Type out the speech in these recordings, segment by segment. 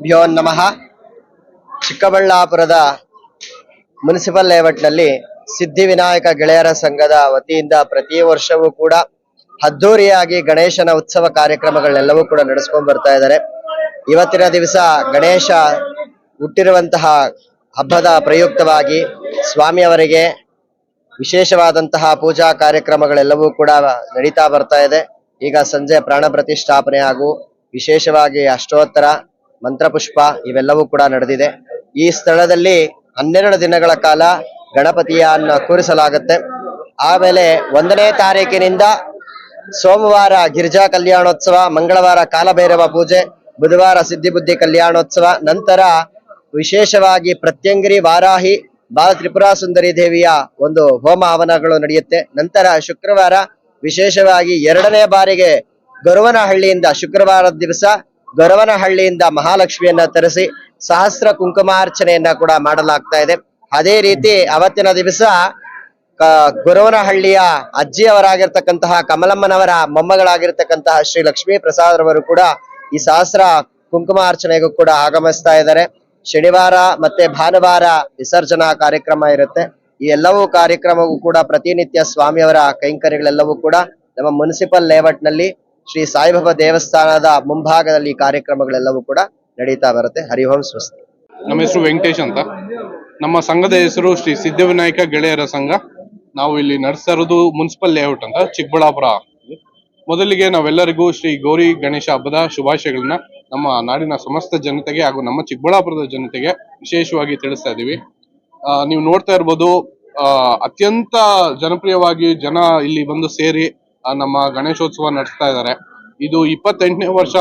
ಗುರುಭ್ಯೋ ನಮಃ. ಚಿಕ್ಕಬಳ್ಳಾಪುರದ ಮುನ್ಸಿಪಲ್ ಲೇಔಟ್ನಲ್ಲಿ ಸಿದ್ಧಿವಿನಾಯಕ ಗೆಳೆಯರ ಸಂಘದ ವತಿಯಿಂದ ಪ್ರತಿ ವರ್ಷವೂ ಕೂಡ ಅದ್ದೂರಿಯಾಗಿ ಗಣೇಶನ ಉತ್ಸವ ಕಾರ್ಯಕ್ರಮಗಳನ್ನೆಲ್ಲವೂ ಕೂಡ ನಡೆಸ್ಕೊಂಡು ಬರ್ತಾ ಇದ್ದಾರೆ. ಇವತ್ತಿನ ದಿವಸ ಗಣೇಶ ಹುಟ್ಟಿರುವಂತಹ ಹಬ್ಬದ ಪ್ರಯುಕ್ತವಾಗಿ ಸ್ವಾಮಿಯವರಿಗೆ ವಿಶೇಷವಾದಂತಹ ಪೂಜಾ ಕಾರ್ಯಕ್ರಮಗಳೆಲ್ಲವೂ ಕೂಡ ನಡೀತಾ ಬರ್ತಾ ಇದೆ. ಈಗ ಸಂಜೆ ಪ್ರಾಣ ಪ್ರತಿಷ್ಠಾಪನೆ ಹಾಗೂ ವಿಶೇಷವಾಗಿ ಅಷ್ಟೋತ್ತರ ಮಂತ್ರಪುಷ್ಪ ಇವೆಲ್ಲವೂ ಕೂಡ ನಡೆದಿದೆ. ಈ ಸ್ಥಳದಲ್ಲಿ ಹನ್ನೆರಡು ದಿನಗಳ ಕಾಲ ಗಣಪತಿಯನ್ನ ಕೂರಿಸಲಾಗುತ್ತೆ. ಆಮೇಲೆ ಒಂದನೇ ತಾರೀಕಿನಿಂದ ಸೋಮವಾರ ಗಿರಿಜಾ ಕಲ್ಯಾಣೋತ್ಸವ, ಮಂಗಳವಾರ ಕಾಲಭೈರವ ಪೂಜೆ, ಬುಧವಾರ ಸಿದ್ಧಿಬುದ್ಧಿ ಕಲ್ಯಾಣೋತ್ಸವ, ನಂತರ ವಿಶೇಷವಾಗಿ ಪ್ರತ್ಯಂಗಿರಿ ವಾರಾಹಿ ಬಾಲ ತ್ರಿಪುರಾ ಸುಂದರಿ ದೇವಿಯ ಒಂದು ಹೋಮ ಹವನಗಳು ನಡೆಯುತ್ತೆ. ನಂತರ ಶುಕ್ರವಾರ ವಿಶೇಷವಾಗಿ ಎರಡನೇ ಬಾರಿಗೆ ಗೊರುವನಹಳ್ಳಿಯಿಂದ ಶುಕ್ರವಾರದ ದಿವಸ ಗೊರವನಹಳ್ಳಿಯಿಂದ ಮಹಾಲಕ್ಷ್ಮಿಯನ್ನ ತರಿಸಿ ಸಹಸ್ರ ಕುಂಕುಮಾರ್ಚನೆಯನ್ನ ಕೂಡ ಮಾಡಲಾಗ್ತಾ ಇದೆ. ಅದೇ ರೀತಿ ಅವತ್ತಿನ ದಿವಸ ಗೊರವನಹಳ್ಳಿಯ ಅಜ್ಜಿಯವರಾಗಿರ್ತಕ್ಕಂತಹ ಕಮಲಮ್ಮನವರ ಮೊಮ್ಮಗಳಾಗಿರ್ತಕ್ಕಂತಹ ಶ್ರೀ ಲಕ್ಷ್ಮೀ ಪ್ರಸಾದರವರು ಕೂಡ ಈ ಸಹಸ್ರ ಕುಂಕುಮಾರ್ಚನೆಗೂ ಕೂಡ ಆಗಮಿಸ್ತಾ ಇದ್ದಾರೆ. ಶನಿವಾರ ಮತ್ತೆ ಭಾನುವಾರ ವಿಸರ್ಜನಾ ಕಾರ್ಯಕ್ರಮ ಇರುತ್ತೆ. ಈ ಎಲ್ಲವೂ ಕಾರ್ಯಕ್ರಮವೂ ಕೂಡ ಪ್ರತಿನಿತ್ಯ ಸ್ವಾಮಿಯವರ ಕೈಂಕರ್ಯಗಳೆಲ್ಲವೂ ಕೂಡ ನಮ್ಮ ಮುನ್ಸಿಪಲ್ ಲೇಔಟ್ನಲ್ಲಿ ಶ್ರೀ ಸಾಯಿಬಾಬಾ ದೇವಸ್ಥಾನದ ಮುಂಭಾಗದಲ್ಲಿ ಕಾರ್ಯಕ್ರಮಗಳೆಲ್ಲವೂ ಕೂಡ ನಡೀತಾ ಬರುತ್ತೆ. ಹರಿಹೋಂ ಸ್ವಸ್ತಿ. ನಮ್ಮ ಹೆಸರು ವೆಂಕಟೇಶ್ ಅಂತ. ನಮ್ಮ ಸಂಘದ ಹೆಸರು ಶ್ರೀ ಸಿದ್ಧವಿನಾಯಕ ಗೆಳೆಯರ ಸಂಘ. ನಾವು ಇಲ್ಲಿ ನಡೆಸ್ತಾ ಇರೋದು ಮುನ್ಸಿಪಲ್ ಲೇಔಟ್ ಅಂತ, ಚಿಕ್ಕಬಳ್ಳಾಪುರ. ಮೊದಲಿಗೆ ನಾವೆಲ್ಲರಿಗೂ ಶ್ರೀ ಗೌರಿ ಗಣೇಶ ಹಬ್ಬದ ಶುಭಾಶಯಗಳನ್ನ ನಮ್ಮ ನಾಡಿನ ಸಮಸ್ತ ಜನತೆಗೆ ಹಾಗೂ ನಮ್ಮ ಚಿಕ್ಕಬಳ್ಳಾಪುರದ ಜನತೆಗೆ ವಿಶೇಷವಾಗಿ ತಿಳಿಸ್ತಾ ಇದ್ದೀವಿ ನೀವು ನೋಡ್ತಾ ಇರ್ಬೋದು ಅತ್ಯಂತ ಜನಪ್ರಿಯವಾಗಿ ಜನ ಇಲ್ಲಿ ಬಂದು ಸೇರಿ ನಮ್ಮ ಗಣೇಶೋತ್ಸವ ನಡೆಸ್ತಾ ಇದ್ದಾರೆ ಇದು ಇಪ್ಪತ್ತೆಂಟನೇ ವರ್ಷ,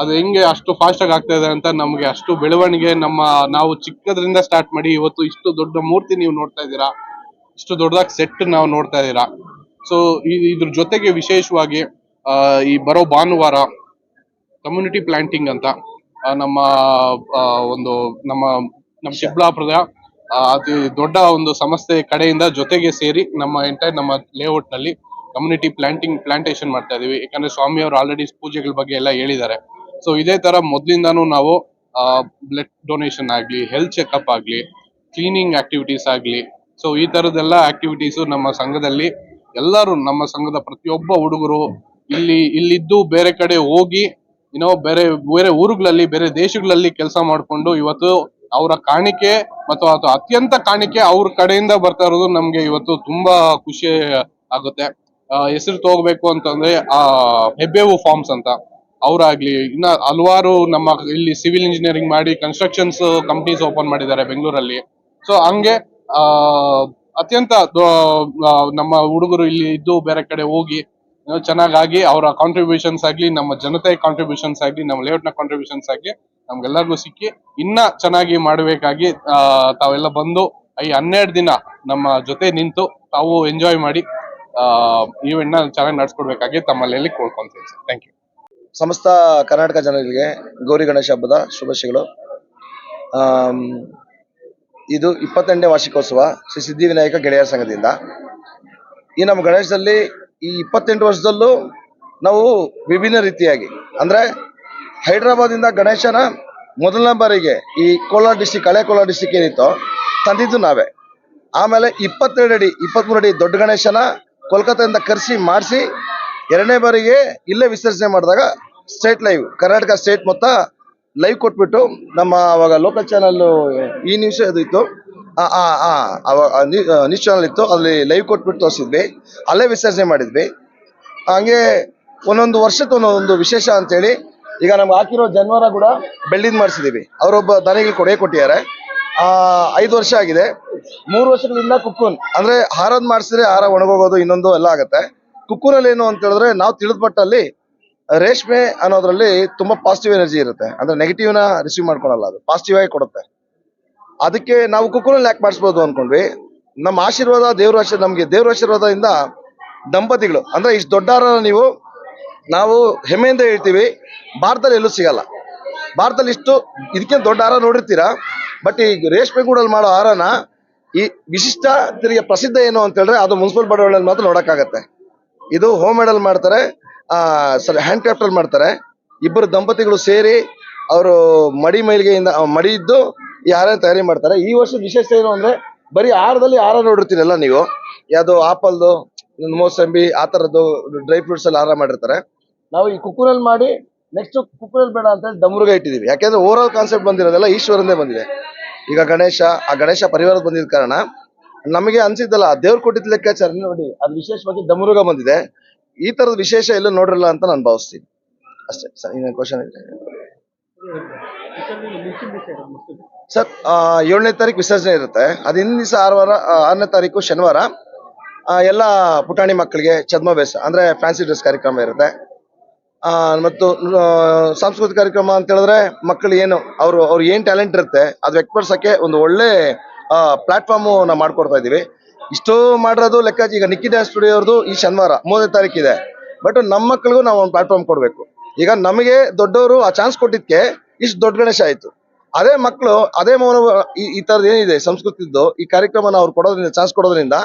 ಅದು ಹೆಂಗೆ ಅಷ್ಟು ಫಾಸ್ಟ್ ಆಗಿ ಆಗ್ತಾ ಇದೆ ಅಂತ ನಮ್ಗೆ ಅಷ್ಟು ಬೆಳವಣಿಗೆ ನಮ್ಮ, ನಾವು ಚಿಕ್ಕದ್ರಿಂದ ಸ್ಟಾರ್ಟ್ ಮಾಡಿ ಇವತ್ತು ಇಷ್ಟು ದೊಡ್ಡ ಮೂರ್ತಿ ನೀವು ನೋಡ್ತಾ ಇದ್ದೀರಾ, ಇಷ್ಟು ದೊಡ್ಡದಾಗಿ ಸೆಟ್ ನಾವು ನೋಡ್ತಾ ಇದ್ದೀರಾ. ಸೊ ಇದ್ರ ಜೊತೆಗೆ ವಿಶೇಷವಾಗಿ ಈ ಬರೋ ಭಾನುವಾರ ಕಮ್ಯುನಿಟಿ ಪ್ಲಾಂಟಿಂಗ್ ಅಂತ ನಮ್ಮ ಒಂದು ನಮ್ಮ ನಮ್ಮ ಚಿಕ್ಕಬಳ್ಳಾಪುರದ ಅತಿ ದೊಡ್ಡ ಒಂದು ಸಂಸ್ಥೆ ಕಡೆಯಿಂದ ಜೊತೆಗೆ ಸೇರಿ ನಮ್ಮ ಎಂಟೈರ್ ನಮ್ಮ ಲೇಔಟ್ನಲ್ಲಿ ಕಮ್ಯುನಿಟಿ ಪ್ಲಾಂಟಿಂಗ್ ಪ್ಲಾಂಟೇಶನ್ ಮಾಡ್ತಾ ಇದೀವಿ. ಯಾಕಂದ್ರೆ ಸ್ವಾಮಿ ಅವರು ಆಲ್ರೆಡಿ ಪೂಜೆಗಳ ಬಗ್ಗೆ ಎಲ್ಲ ಹೇಳಿದ್ದಾರೆ. ಸೊ ಇದೇ ತರ ಮೊದ್ಲಿಂದಾನು ನಾವು ಬ್ಲಡ್ ಡೊನೇಷನ್ ಆಗ್ಲಿ ಹೆಲ್ತ್ ಚೆಕ್ಅಪ್ ಆಗ್ಲಿ ಕ್ಲೀನಿಂಗ್ ಆಕ್ಟಿವಿಟೀಸ್ ಆಗ್ಲಿ ಸೊ ಈ ತರದೆಲ್ಲ ಆಕ್ಟಿವಿಟೀಸ್ ನಮ್ಮ ಸಂಘದಲ್ಲಿ ಎಲ್ಲರೂ ನಮ್ಮ ಸಂಘದ ಪ್ರತಿಯೊಬ್ಬ ಹುಡುಗರು ಇಲ್ಲಿ, ಇಲ್ಲಿದ್ದು ಬೇರೆ ಕಡೆ ಹೋಗಿ ಏನೋ ಬೇರೆ ಬೇರೆ ಊರುಗಳಲ್ಲಿ, ಬೇರೆ ದೇಶಗಳಲ್ಲಿ ಕೆಲಸ ಮಾಡಿಕೊಂಡು ಇವತ್ತು ಅವರ ಕಾಣಿಕೆ ಮತ್ತು ಅದು ಅತ್ಯಂತ ಕಾಣಿಕೆ ಅವ್ರ ಕಡೆಯಿಂದ ಬರ್ತಾ ಇರೋದು ನಮ್ಗೆ ಇವತ್ತು ತುಂಬಾ ಖುಷಿ ಆಗುತ್ತೆ. ಹೆಸರು ತಗೋಬೇಕು ಅಂತಂದ್ರೆ, ಆ ಹೆಬ್ಬೇವು ಫಾರ್ಮ್ಸ್ ಅಂತ. ಅವರಾಗ್ಲಿ, ಇನ್ನ ಹಲವಾರು ನಮ್ಮ ಇಲ್ಲಿ ಸಿವಿಲ್ ಇಂಜಿನಿಯರಿಂಗ್ ಮಾಡಿ ಕನ್ಸ್ಟ್ರಕ್ಷನ್ಸ್ ಕಂಪ್ನೀಸ್ ಓಪನ್ ಮಾಡಿದ್ದಾರೆ ಬೆಂಗಳೂರಲ್ಲಿ. ಸೊ ಹಂಗೆ ಅತ್ಯಂತ ನಮ್ಮ ಹುಡುಗರು ಇಲ್ಲಿ ಇದ್ದು ಬೇರೆ ಕಡೆ ಹೋಗಿ ಚೆನ್ನಾಗಾಗಿ ಅವರ ಕಾಂಟ್ರಿಬ್ಯೂಷನ್ಸ್ ಆಗಲಿ, ನಮ್ಮ ಜನತೆ ಕಾಂಟ್ರಿಬ್ಯೂಷನ್ಸ್ ಆಗಲಿ, ನಮ್ಮ ಲೇಔಟ್ನ ಕಾಂಟ್ರಿಬ್ಯೂಷನ್ಸ್ ಆಗ್ಲಿ, ನಮ್ಗೆಲ್ಲರಿಗೂ ಸಿಕ್ಕಿ, ಇನ್ನ ಚೆನ್ನಾಗಿ ಮಾಡಬೇಕಾಗಿ ತಾವೆಲ್ಲ ಬಂದು, ಈ ಹನ್ನೆರಡು ದಿನ ನಮ್ಮ ಜೊತೆ ನಿಂತು ತಾವು ಎಂಜಾಯ್ ಮಾಡಿ ಆ ಈವೆಂಟ್ನ ಚೆನ್ನಾಗಿ ನಡೆಸ್ಕೊಡ್ಬೇಕಾಗಿ ತಮ್ಮಲ್ಲಿ ಕೋಳ್ಕೊಂತೀನಿ ಸರ್. ಥ್ಯಾಂಕ್ ಯು ಸಮಸ್ತ ಕರ್ನಾಟಕ ಜನರಿಗೆ ಗೌರಿ ಗಣೇಶ ಹಬ್ಬದ ಶುಭಾಶಯಗಳು. ಇದು ಇಪ್ಪತ್ತೆಂಟನೇ ವಾರ್ಷಿಕೋತ್ಸವ ಶ್ರೀ ಸಿದ್ಧಿವಿನಾಯಕ ಗೆಳೆಯರ ಸಂಘದಿಂದ. ಈ ನಮ್ಮ ಗಣೇಶದಲ್ಲಿ ಈ ಇಪ್ಪತ್ತೆಂಟು ವರ್ಷದಲ್ಲೂ ನಾವು ವಿಭಿನ್ನ ರೀತಿಯಾಗಿ, ಅಂದ್ರೆ ಹೈದರಾಬಾದಿಂದ ಗಣೇಶನ ಮೊದಲನೇ ಬಾರಿಗೆ ಈ ಕೋಲಾರ ಡಿಸ್ಟಿಕ್, ಹಳೆ ಕೋಲಾರ ಡಿಸ್ಟಿಕ್ ಏನಿತ್ತು ತಂದಿದ್ದು ನಾವೇ. ಆಮೇಲೆ ಇಪ್ಪತ್ತೆರಡು ಅಡಿ, ಇಪ್ಪತ್ಮೂರು ಅಡಿ ದೊಡ್ಡ ಗಣೇಶನ ಕೋಲ್ಕತ್ತಾದಿಂದ ಕರೆಸಿ ಮಾಡಿಸಿ ಎರಡನೇ ಬಾರಿಗೆ ಇಲ್ಲೇ ವಿಸರ್ಜನೆ ಮಾಡಿದಾಗ ಸ್ಟೇಟ್ ಲೈವ್, ಕರ್ನಾಟಕ ಸ್ಟೇಟ್ ಮೊತ್ತ ಲೈವ್ ಕೊಟ್ಬಿಟ್ಟು ನಮ್ಮ ಅವಾಗ ಲೋಕಲ್ ಚಾನಲ್ ಈ ನ್ಯೂಸ್ ಅದು ಇತ್ತು. ನ್ಯೂಸ್ ಚಾನಲ್ ಇತ್ತು. ಅಲ್ಲಿ ಲೈವ್ ಕೊಟ್ಬಿಟ್ಟು ತೋರಿಸಿದ್ವಿ. ಅಲ್ಲೇ ವಿಸರ್ಜನೆ ಮಾಡಿದ್ವಿ. ಹಂಗೆ ಒಂದೊಂದು ವರ್ಷಕ್ಕೆ ಒಂದೊಂದು ವಿಶೇಷ ಅಂತೇಳಿ ಈಗ ನಮ್ಗೆ ಹಾಕಿರೋ ಜನವರ ಕೂಡ ಬೆಳ್ಳಿದ್ ಮಾಡಿಸಿದೀವಿ. ಅವರೊಬ್ಬ ದಾನಿಗೆ ಕೊಡೆ ಕೊಟ್ಟಿದ್ದಾರೆ. ಐದು ವರ್ಷ ಆಗಿದೆ. ಮೂರು ವರ್ಷಗಳಿಂದ ಕುಕ್ಕೂನ್. ಅಂದ್ರೆ ಹಾರದ್ ಮಾಡಿಸಿದ್ರೆ ಹಾರ ಒಣಗೋಗೋದು ಇನ್ನೊಂದು ಎಲ್ಲ ಆಗುತ್ತೆ. ಕುಕ್ಕೂನಲ್ಲಿ ಏನು ಅಂತ ಹೇಳಿದ್ರೆ ನಾವು ತಿಳಿದ ಪಟ್ಟಲ್ಲಿ ರೇಷ್ಮೆ ಅನ್ನೋದ್ರಲ್ಲಿ ತುಂಬಾ ಪಾಸಿಟಿವ್ ಎನರ್ಜಿ ಇರುತ್ತೆ. ಅಂದ್ರೆ ನೆಗೆಟಿವ್ನ ರಿಸೀವ್ ಮಾಡ್ಕೊಳಲ್ಲ ಅದು. ಪಾಸಿಟಿವ್ ಆಗಿ ಕೊಡುತ್ತೆ. ಅದಕ್ಕೆ ನಾವು ಕುಕ್ಕೂರಲ್ಲಿ ಯಾಕೆ ಮಾಡಿಸ್ಬೋದು ಅನ್ಕೊಂಡ್ವಿ, ನಮ್ಮ ಆಶೀರ್ವಾದ, ದೇವ್ರ ಆಶೀರ್ವಾದ ನಮ್ಗೆ ದೇವ್ರ ಆಶೀರ್ವಾದದಿಂದ ದಂಪತಿಗಳು, ಅಂದ್ರೆ ಇಷ್ಟು ದೊಡ್ಡ ನೀವು, ನಾವು ಹೆಮ್ಮೆಯಿಂದ ಹೇಳ್ತೀವಿ, ಭಾರತದಲ್ಲಿ ಎಲ್ಲೂ ಸಿಗಲ್ಲ. ಭಾರತದಲ್ಲಿ ಇಷ್ಟು, ಇದಕ್ಕಿಂತ ದೊಡ್ಡ ಹಾರ ನೋಡಿರ್ತೀರಾ ಬಟ್ ಈ ರೇಷ್ಮೆ ಗೂಡಲ್ಲಿ ಮಾಡೋ ಹಾರನ ಈ ವಿಶಿಷ್ಟ ತಿರುಗಿ ಪ್ರಸಿದ್ಧ ಏನು ಅಂತ ಹೇಳಿದ್ರೆ ಅದು ಮುನ್ಸಿಪಲ್ ಬಡಾವಣೆಯಲ್ಲಿ ಮಾತ್ರ ನೋಡಕ್ಕಾಗತ್ತೆ. ಇದು ಹೋಮ್ ಮೇಡ್ ಅಲ್ಲಿ ಮಾಡ್ತಾರೆ, ಆ ಸರಿ ಹ್ಯಾಂಡ್ ಕ್ರಾಫ್ಟ್ ಅಲ್ಲಿ ಮಾಡ್ತಾರೆ. ಇಬ್ಬರು ದಂಪತಿಗಳು ಸೇರಿ ಅವರು ಮಡಿ ಮೈಲಿಗೆಯಿಂದ ಮಡಿ ಇದ್ದು ಯಾರೇ ತಯಾರಿ ಮಾಡ್ತಾರೆ. ಈ ವರ್ಷದ ವಿಶೇಷ ಏನು ಅಂದ್ರೆ ಬರೀ ಆರದಲ್ಲಿ ಆರ ನೋಡಿರ್ತೀರಲ್ಲ ನೀವು. ಯಾವುದು ಆಪಲ್ದು ಮೋಸಂಬಿ ಆ ಥರದ್ದು ಡ್ರೈ ಫ್ರೂಟ್ಸ್ ಎಲ್ಲ ಆರ ಮಾಡಿರ್ತಾರೆ. ನಾವು ಈ ಕುಕ್ಕುರಲ್ಲಿ ಮಾಡಿ ನೆಕ್ಸ್ಟ್ ಕುಕ್ಕರಲ್ಲಿ ಬೇಡ ಅಂತ ಹೇಳಿ ಡಮರುಗ ಇಟ್ಟಿದ್ದೀವಿ. ಯಾಕೆಂದ್ರೆ ಓವರ್ ಆಲ್ ಕಾನ್ಸೆಪ್ಟ್ ಬಂದಿರೋದೆಲ್ಲ ಈಶ್ವರಂದೇ ಬಂದಿದೆ. ಈಗ ಗಣೇಶ, ಆ ಗಣೇಶ ಪರಿವಾರದ ಬಂದಿದ ಕಾರಣ ನಮಗೆ ಅನ್ಸಿದ್ದಲ್ಲ ದೇವ್ರು ಕೊಟ್ಟಿದ್ದ ಲೆಕ್ಕಾಚಾರ ನೋಡಿ, ಅದು ವಿಶೇಷವಾಗಿ ದಮರುಗ ಬಂದಿದೆ. ಈ ತರದ ವಿಶೇಷ ಎಲ್ಲೂ ನೋಡಿರಲ್ಲ ಅಂತ ನಾನು ಭಾವಿಸ್ತೀನಿ. ಅಷ್ಟೇ, ಸರ್ ಇನ್ನೊಂದು ಕ್ವಶನ್ ಸರ್ ಏಳನೇ ತಾರೀಕು ವಿಸರ್ಜನೆ ಇರುತ್ತೆ. ಅದು ಹಿಂದಿನ ದಿವಸ ಆರು ವಾರ ಆರನೇ ತಾರೀಕು ಶನಿವಾರ. ಎಲ್ಲ ಪುಟಾಣಿ ಮಕ್ಕಳಿಗೆ ಛದ್ಮಭ್ಯಾಸ ಅಂದ್ರೆ ಫ್ಯಾನ್ಸಿ ಡ್ರೆಸ್ ಕಾರ್ಯಕ್ರಮ ಇರುತ್ತೆ. ಮತ್ತು ಆ, ಸಾಂಸ್ಕೃತಿಕ ಕಾರ್ಯಕ್ರಮ ಅಂತ ಹೇಳಿದ್ರೆ ಮಕ್ಕಳು ಏನು ಅವರು ಅವ್ರು ಏನ್ ಟ್ಯಾಲೆಂಟ್ ಇರುತ್ತೆ ಅದು ವ್ಯಕ್ತಪಡಿಸಕ್ಕೆ ಒಂದು ಒಳ್ಳೆ ಪ್ಲಾಟ್ಫಾರ್ಮ್ ನಾವು ಮಾಡ್ಕೊಡ್ತಾ ಇದೀವಿ. ಇಷ್ಟು ಮಾಡಿರೋದು ಲೆಕ್ಕಾಚಿ ಈಗ ನಿಕ್ಕಿ ಡ್ಯಾನ್ಸ್ ಸ್ಟುಡಿಯೋ ಅವ್ರದ್ದು ಈ ಶನಿವಾರ ಮೂರನೇ ತಾರೀಕಿದೆ ಬಟ್ ನಮ್ಮ ಮಕ್ಕಳಿಗೂ ನಾವು ಒಂದು ಪ್ಲಾಟ್ಫಾರ್ಮ್ ಕೊಡಬೇಕು. ಈಗ ನಮಗೆ ದೊಡ್ಡವರು ಆ ಚಾನ್ಸ್ ಕೊಟ್ಟಿದ್ಕೆ ಇಷ್ಟು ದೊಡ್ಡ ಗಣೇಶ ಆಯ್ತು. ಅದೇ ಮಕ್ಕಳು ಅದೇ ಮೌನ ಈ ಈ ತರದ್ ಏನಿದೆ ಸಂಸ್ಕೃತಿದ್ದು ಈ ಕಾರ್ಯಕ್ರಮನ ಅವ್ರು ಕೊಡೋದ್ರಿಂದ ಚಾನ್ಸ್ ಕೊಡೋದ್ರಿಂದ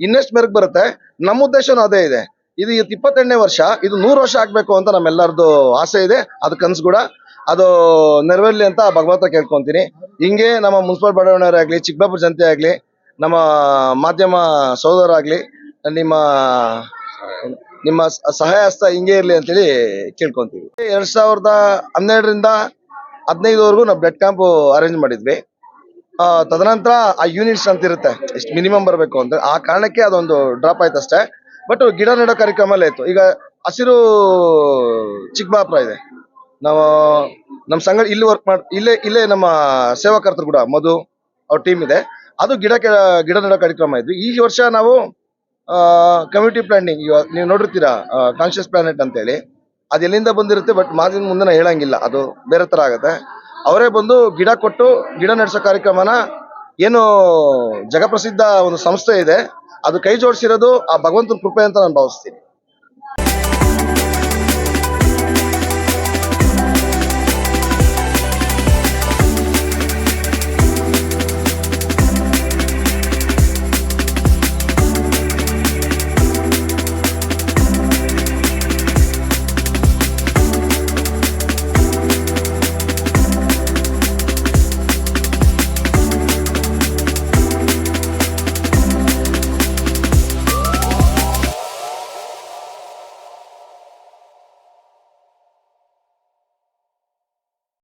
ಇನ್ನೆಷ್ಟು ಮೆರಗ್ ಬರುತ್ತೆ ನಮ್ಮ ಉದ್ದೇಶನೂ ಅದೇ ಇದೆ. ಇದು ಇವತ್ತು ಇಪ್ಪತ್ತೆಂಟನೇ ವರ್ಷ, ಇದು ನೂರು ವರ್ಷ ಆಗ್ಬೇಕು ಅಂತ ನಮ್ಮೆಲ್ಲರದು ಆಸೆ ಇದೆ, ಅದು ಕನ್ಸು ಕೂಡ. ಅದು ನೆರವೇರ್ಲಿ ಅಂತ ಭಗವಂತ ಕೇಳ್ಕೊಂತೀನಿ. ಹಿಂಗೆ ನಮ್ಮ ಮುನ್ಸಿಪಲ್ ಬಡಾವಣೆಯವರಾಗ್ಲಿ ಚಿಕ್ಕಬಾಪುರ ಜನತೆ ಆಗ್ಲಿ ನಮ್ಮ ಮಾಧ್ಯಮ ಸಹೋದರಾಗ್ಲಿ ನಿಮ್ಮ ನಿಮ್ಮ ಸಹಾಯ ಹಸ್ತ ಹಿಂಗೆ ಇರ್ಲಿ ಅಂತೇಳಿ ಕೇಳ್ಕೊಂತೀವಿ. ಎರಡ್ ಸಾವಿರದ ಹನ್ನೆರಡರಿಂದ ಹದಿನೈದುವರೆಗೂ ನಾವು ಬ್ಲಡ್ ಕ್ಯಾಂಪ್ ಅರೇಂಜ್ ಮಾಡಿದ್ವಿ. ತದನಂತರ ಆ ಯೂನಿಟ್ಸ್ ಅಂತ ಇರುತ್ತೆ ಎಷ್ಟು ಮಿನಿಮಮ್ ಬರಬೇಕು ಅಂತ. ಆ ಕಾರಣಕ್ಕೆ ಅದೊಂದು ಡ್ರಾಪ್ ಆಯ್ತು ಅಷ್ಟೇ ಬಟ್ ಗಿಡ ನೆಡೋ ಕಾರ್ಯಕ್ರಮ ಎಲ್ಲ ಇತ್ತು. ಈಗ ಹಸಿರು ಚಿಕ್ಕಬಳ್ಳಾಪುರ ಇದೆ. ನಾವು ನಮ್ಮ ಸಂಘ ಇಲ್ಲಿ ವರ್ಕ್ ಮಾಡಿ ಇಲ್ಲೇ ಇಲ್ಲೇ ನಮ್ಮ ಸೇವಾಕರ್ತರು ಕೂಡ, ಮಧು ಅವ್ರ ಟೀಮ್ ಇದೆ. ಅದು ಗಿಡ ಗಿಡ ನೆಡೋ ಕಾರ್ಯಕ್ರಮ ಇದ್ವಿ. ಈ ವರ್ಷ ನಾವು ಕಮ್ಯುನಿಟಿ ಪ್ಲಾನಿಂಗ್ ನೀವು ನೋಡಿರ್ತೀರಾ ಕಾನ್ಶಿಯಸ್ ಪ್ಲಾನೆಟ್ ಅಂತೇಳಿ. ಅದು ಎಲ್ಲಿಂದ ಬಂದಿರುತ್ತೆ ಬಟ್ ಮಾತಿನ ಮುಂದೆ ಹೇಳಂಗಿಲ್ಲ. ಅದು ಬೇರೆ ತರ ಆಗುತ್ತೆ. ಅವರೇ ಬಂದು ಗಿಡ ಕೊಟ್ಟು, ಗಿಡ ನಡೆಸೋ ಕಾರ್ಯಕ್ರಮನ ಏನು ಜಗಪ್ರಸಿದ್ಧ ಒಂದು ಸಂಸ್ಥೆ ಇದೆ. ಅದು ಕೈ ಜೋಡಿಸಿರೋದು ಆ ಭಗವಂತನ ಕೃಪೆ ಅಂತ ನಾನು ಭಾವಿಸ್ತೀನಿ.